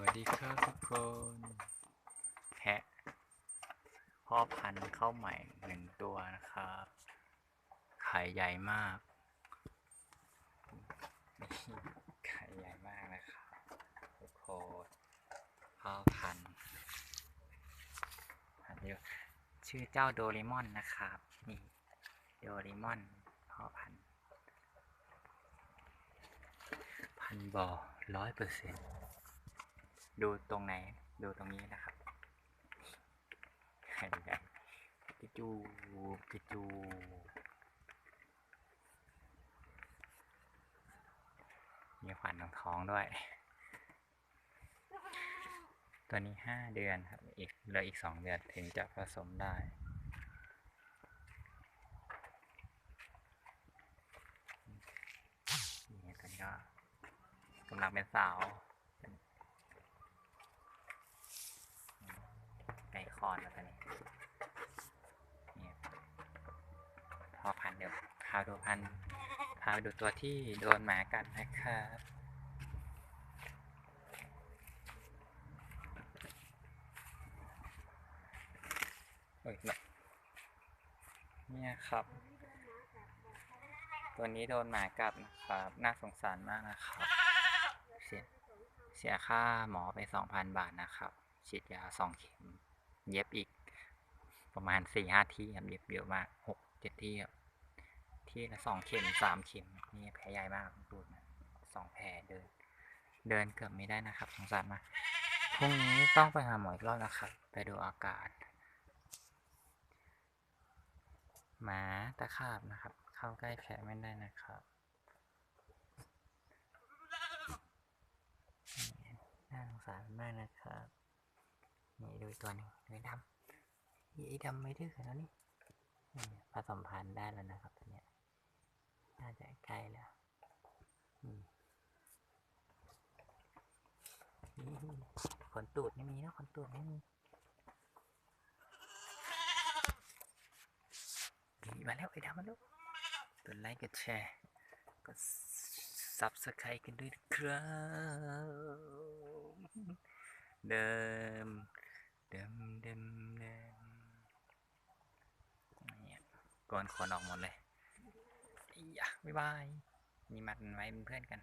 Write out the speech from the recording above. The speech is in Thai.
วัสดีครับทุกคนแพะพ่อพันธุ์เข้าใหม่หนึ่งตัวนะครับไข่ใหญ่มากไข่ใหญ่มากนะครับทุกคนพ่อพันธุ์พันเดียวชื่อเจ้าโดเรมอนนะครับนี่โดเรมอนพ่อพันธุ์พันบ่อร้อยเปอร์เซ็นต์ ดูตรงไหน ดูตรงนี้นะครับไข่ใหญ่กิจูกิจูมีขวัญของท้องด้วย ตัวนี้ห้าเดือนครับ อีกเหลืออีกสองเดือนถึงจะผสมได้นี่ตัวนี้ก็กำลังเป็นสาว ไก่ค อนแล้วตอนนี้เนี่ยพอพันเดี๋ยวพาดูพันพาดูตัวที่โดนหมากัดนะครับโอ้ยเนี่ยครับ ตัวนี้โดนหมากัดนะครับ น่าสงสารมากนะครับ เสียเสียค่าหมอไปสองพันบาทนะครับ ฉีดยาสองเข็ม เย็บอีกประมาณสี่ห้าที่ครับเย็บเยอะมากหกเจ็ดที่ครับที่ละสองเข็มสามเข็มนี่แผลใหญ่มากดูนะสองแผลเดิน เดินเกือบไม่ได้นะครับสงสารมากพรุ่งนี้ต้องไปหาหมออีกรอบนะครับ ไปดูอาการหมาตะขาบนะครับ เข้าใกล้แผลไม่ได้นะครับน่าสงสารมากนะครับ ดูอีกตัวหนึ่งดูไอ้ดำนี่ไอ้ดำไม่ดื้อแล้วนี่นี่ผสมพันธุ์ได้แล้วนะครับตัวเนี้ยน่าจะใกล้แล้วขนตูดไม่มีนะขนตูดไม่มีมาแล้วไอ้ดำมาแล้วกดไลค์กดแชร์กดซับสไครต์กันด้วยนะครับเดิม ดิมเดิมเดิมเนี่ยก่อนขนออกหมดเลยอียะบ๊ายบาย มีมัดไว้เป็นเพื่อนกัน